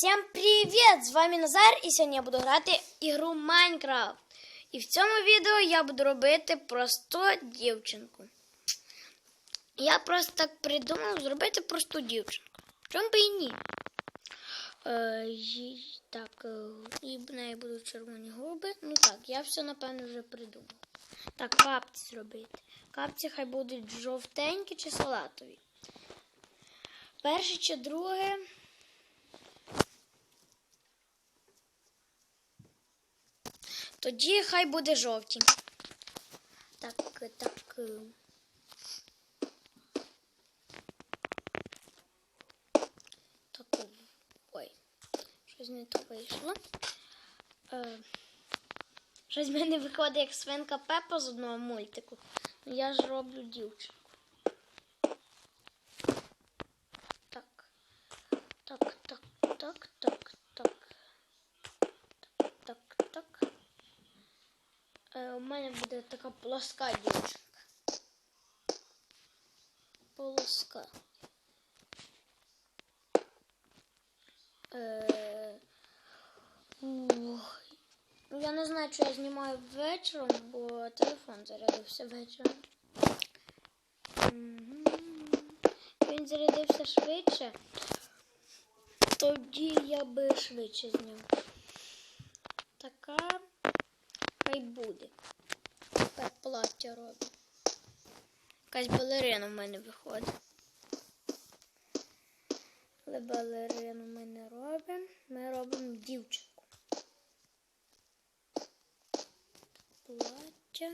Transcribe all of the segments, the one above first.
Всем привет! З вами Назар і сьогодні я буду грати ігру Майнкрафт. І в цьому відео я буду робити просту дівчинку. Я просто так придумав зробити просту дівчинку. Чому би і ні? Е, так, е, і в неї будуть червоні губи. Ну так, я все напевно вже придумав. Так, капці зробити. Капці хай будуть жовтенькі чи салатові. Перше чи друге. Тоді хай буде жовті. Так, так. Так. Ой, щось не то вийшло. Е, щось в мене виходить як свинка Пепа з одного мультику. Я ж роблю дівчинку. Так. Так, так, так, так, так. Так, так, так. Е, у мене буде така плоска дівчинка. Полоска. Е, ух. Я не знаю, що я знімаю вечором, бо телефон зарядився вечором. Він зарядився швидше. Тоді я би швидше зняв. Така хай буде. Тепер плаття робимо. Якась балерина в мене виходить. Але балерину ми не робимо. Ми робимо дівчинку. Плаття.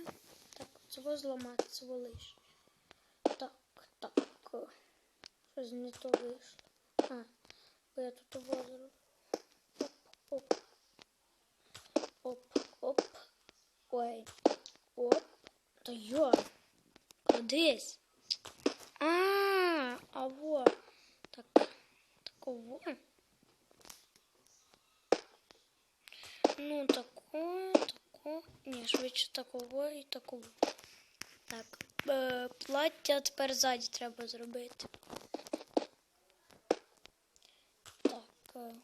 Так, цього зламати, цього лиш. Так, так. Щось не то вийшло. А, бо я тут озеро. Оп, оп. Оп, оп. Ой. Оп. Та йо. Кудись. А, а во. Так. Такого. Ну, такое, такого. Ні, швидше такого і такого. Так. Е, плаття тепер ззаді треба зробити. Так. е.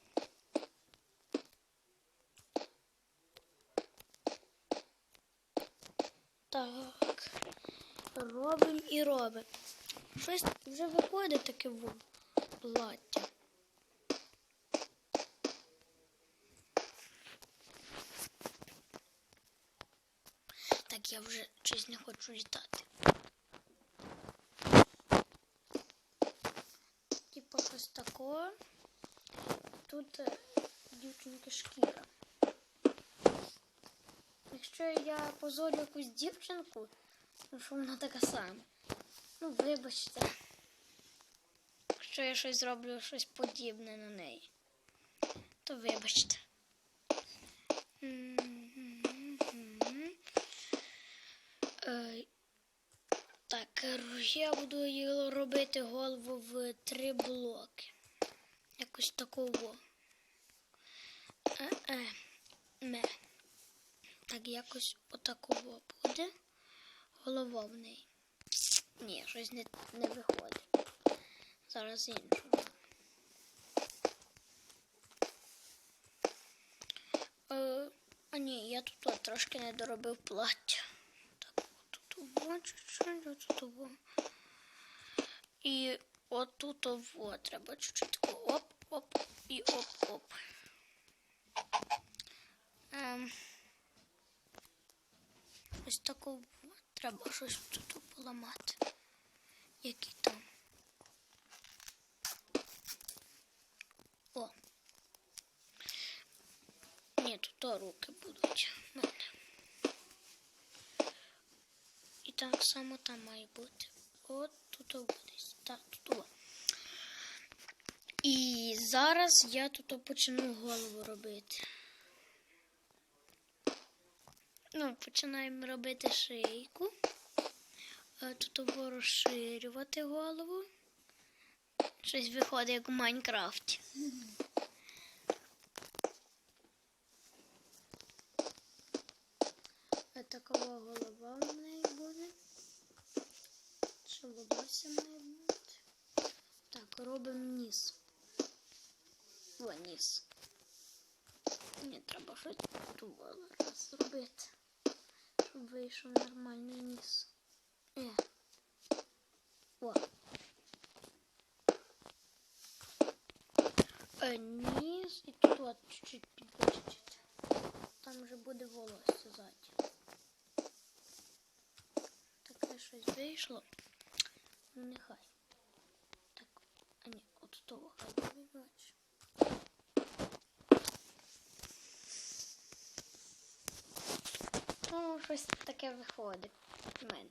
Так. Робимо і робимо. Щось вже виходить таке в плаття. Так, я вже щось не хочу літати. Типа ось такого. Тут е, дівчинки шкіра. Якщо я позорю якусь дівчинку, що вона така сама. Ну, вибачте. Якщо я щось зроблю щось подібне на неї, то вибачте. Е, Так, я буду робити голову в три блоки. Якось такого. Е-е. Ме. Так, якось отакого буде. Неї. Ні, щось не, не виходить. Зараз іншу. Е, а ні, я тут от трошки не доробив плаття. Так, тут ово, чуть-чуть, отут ово. І отут ово треба чуть-чуть тако оп, оп і оп-оп. Ем, ось такого треба щось тут поламати. Які там. О. Ні, тут руки будуть мене. І так само там має бути. От тут буде. Так, тут. О. І зараз я тут почну голову робити. Ну, починаємо робити шийку. Е, Тут розширювати голову. Щось виходить як у Майнкрафті. Такова голова в неї буде. Що волосся має бути. Так, робимо ніс. О. Ніс. Мені треба щось тут зараз зробити. Щоб вийшов нормальний ніс. Е. О. Е, ніс і тут от чуть-чуть підвищити. Там вже буде волосся ззаді. Таке щось вийшло. Ну нехай. Так, а ні, от того хай буде Бачу. Ну, щось таке виходить в мене.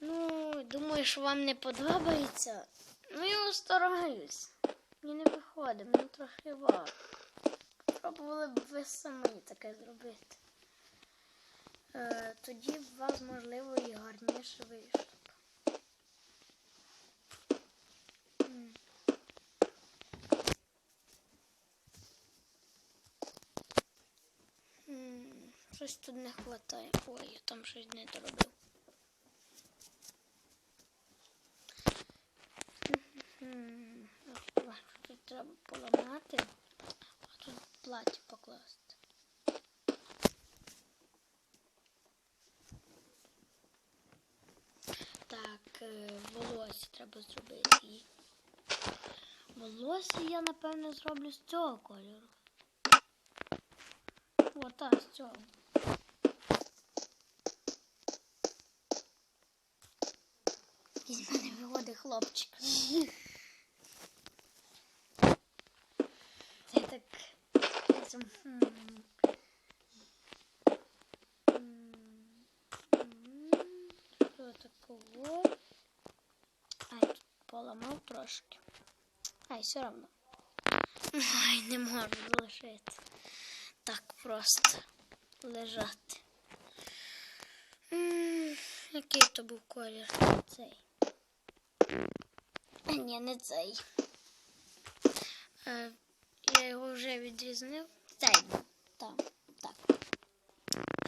Ну, думаю, що вам не подобається. Ну, я стараюсь. Мені не виходить, мені трохи важко. Пробували б ви самі таке зробити. Е, тоді б вас, можливо, і гарніше вийшло. б. М. М, Щось тут не вистачає. Ой, я там щось не доробив. Тут треба поламати, а тут платі покласти. Так, е, волосся треба зробити. Волосся я, напевно, зроблю з цього кольору. О, так, з цього. Із мене виходить хлопчик. Це так. такого? Ай, тут поламав трошки. Ай, все равно. Ай, не можу залишити. Так просто лежати. М, Який то був колір? Цей. Ні, не цей. Е, я його вже відрізнив. Цей. Так, так.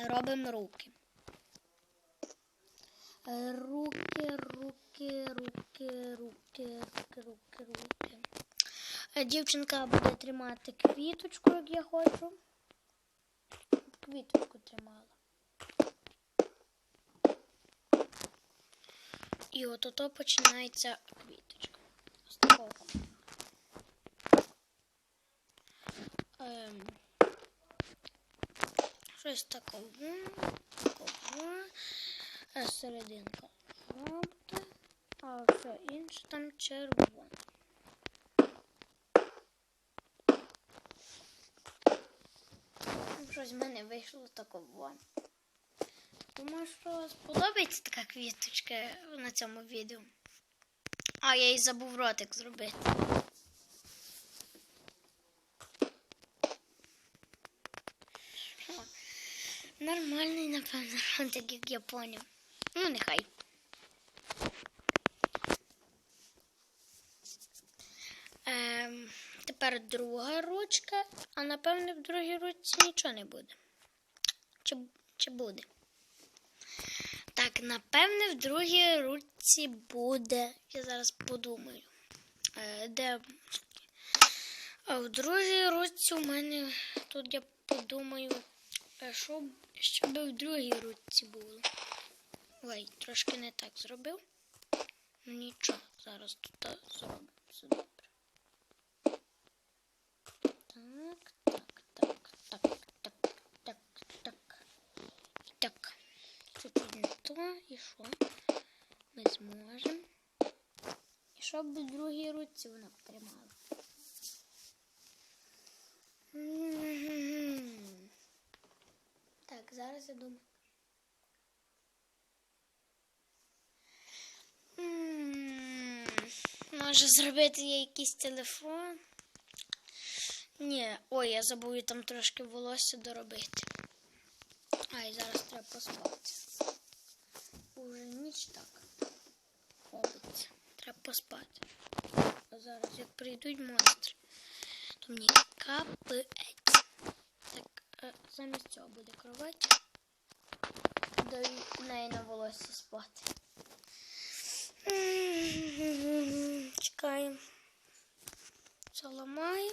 Робимо руки. Е, Руки, руки, руки, руки, руки, руки, руки. Е, Дівчинка буде тримати квіточку, як я хочу. Квіточку тримала. І от ото починається квіточка. Ем, щось такого, такого. А серединка жовта, а все інше там червоне. Щось в мене вийшло такого. Думаю, що сподобається така квіточка на цьому відео. А, я й забув ротик зробити. Нормальний, напевно, ротик, як я поняв. Ну, нехай. Ем, тепер друга ручка, а напевне в другій ручці нічого не буде. Чи, чи буде? Так, напевне, в другій ручці буде. Я зараз подумаю. Е, де? А в другій ручці у мене тут я подумаю, е, що, що в другій ручці було. Ой, трошки не так зробив. Ну нічого, зараз тут е, зробимо все добре. Так, так, так, так, так, так, так. Чуть-чуть не то, і що? Ми зможемо. І щоб в другій руці вона тримала. Так, зараз я думаю. Може зробити я якийсь телефон? Ні, ой, я забув там трошки волосся доробити. Ай, зараз треба поспати. Уже ніч так робиться. Треба поспати. А зараз, як прийдуть монстри, то мені капець. Так, е, замість цього буде кровать. Даю неї на волосся спати. Чекаємо. це ламаю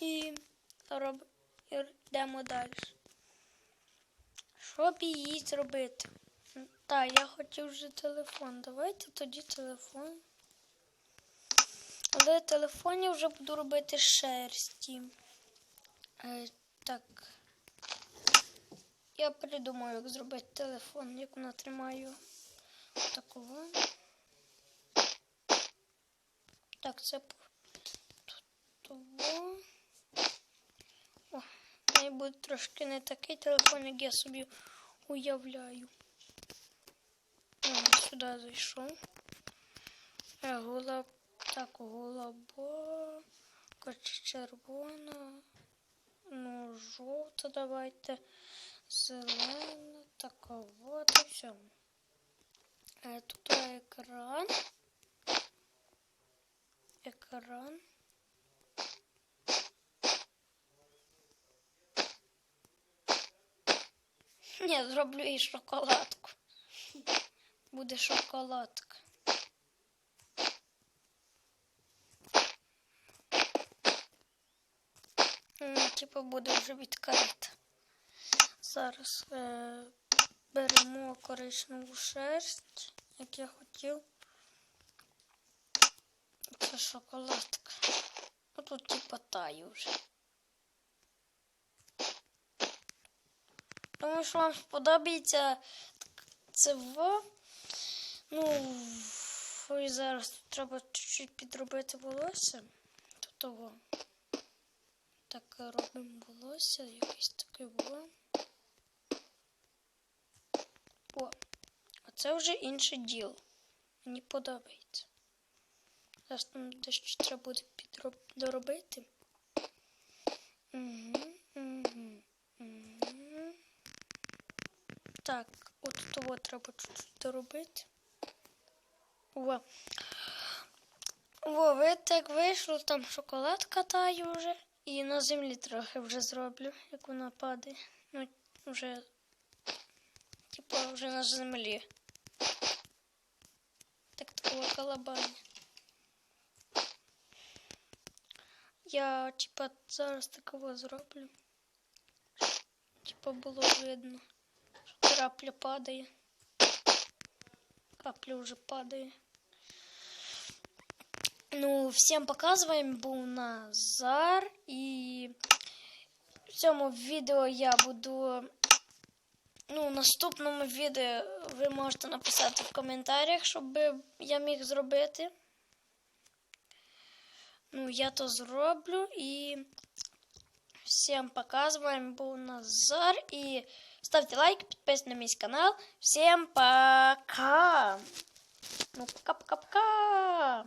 і, роб... і йдемо далі. Щоб її зробити? Так, я хотів вже телефон. Давайте тоді телефон. Але в телефоні вже буду робити шерсті. Е, так. Я придумаю, як зробити телефон, як вона тримаю такого. Так, це того. О, має бути трошки не такий телефон, як я собі уявляю. О, сюди зайшов. Е, Голуб, так, коротше, червона, ну, жовта давайте, зелена, така вот і все. Тут екран. Екран. Ні, зроблю і шоколадку. Буде шоколадка. Типу буде вже відкрита. Зараз е, беремо коричневу шерсть, як я хотів. Це шоколадка. Ну тут типа таю вже. Думаю, що вам сподобається це во. Ну, і зараз треба чуть-чуть підробити волосся. Тут того. Так робимо волосся, якесь таке во. О, а це вже інше діло. Мені подобається. Зараз там дещо треба буде підроб... доробити. Угу, угу. Так, от того треба чуть-чуть доробити. О. О, ви так вийшло, там шоколад катаю вже. І на землі трохи вже зроблю, як вона падає. Ну, вже, типу, вже на землі. Так такого колобання. Я, типа, зараз такого зроблю. Типа було видно, що крапля падає. Капля вже падає. Ну, всім показуємо, був Назар. І в цьому відео я буду. Ну, в наступному відео ви можете написати в коментарях, щоб я міг зробити. Ну, я то зроблю і всім показуємо, був Назар. І Ставьте лайк, подписывайтесь на мой канал. Всем пока! Ну, пока-пока-пока!